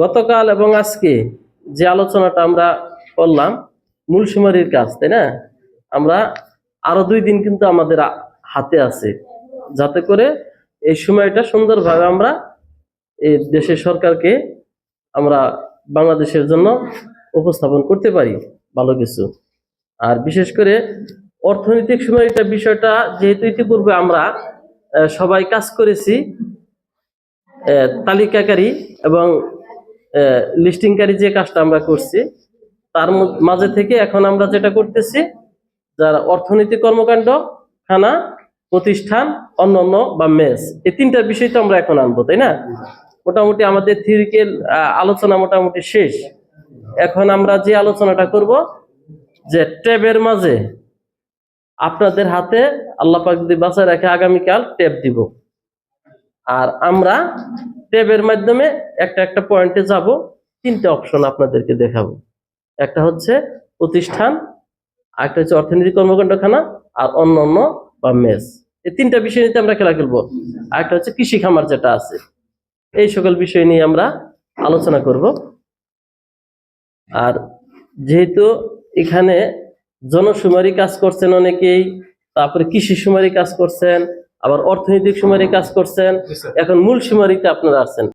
গতকাল এবং আজকে যে আলোচনাটা আমরা করলাম, মূল সুমারির কাজ, তাই না? আমরা আরও দুই দিন কিন্তু আমাদের হাতে আছে। যাতে করে এই সময়টা সুন্দরভাবে আমরা এই দেশের সরকারকে আমরা বাংলাদেশের জন্য উপস্থাপন করতে পারি, ভালো কিছু। আর বিশেষ করে অর্থনৈতিক সুমারিটা বিষয়টা, যেহেতু ইতিপূর্বে আমরা সবাই কাজ করেছি তালিকাকারী এবং লিস্টিংকারী যে কাজটা আমরা করছি, তার মাঝে থেকে এখন আমরা যেটা করতেছি, যারা অর্থনৈতিক কর্মকাণ্ড, খানা, প্রতিষ্ঠান, অন্যান্য বা মেস, এই তিনটা বিষয় তো আমরা এখন আনব, তাই না? মোটামুটি আমাদের থিওরিক্যাল আলোচনা মোটামুটি শেষ। এখন আমরা যে আলোচনাটা করব, যে ট্যাবের মাঝে আপনাদের হাতে আল্লাহ পাক যদি বাঁচায় রাখে, আগামীকাল ট্যাব দিব। আর আমরা ট্যাবের মাধ্যমে একটা একটা পয়েন্টে যাব, তিনটে অপশন আপনাদেরকে দেখাবো। একটা হচ্ছে প্রতিষ্ঠান, আরেকটা হচ্ছে অর্থনীতি কর্মকাণ্ডখানা, আর অন্য অন্য বা মেস। এই তিনটা বিষয় নিয়ে আমরা খেলা খেলব। আরেকটা হচ্ছে কৃষি খামার যেটা আছে। এই সকল বিষয় নিয়ে আমরা আলোচনা করব। আর যেহেতু এখানে জনশুমারি কাজ করছেন অনেকেই, তারপরে কৃষি সুমারি কাজ করছেন আবার অর্থনৈতিক সুমারি কাজ করছেন। এখন মূল সুমারিতে আপনারা আছেন।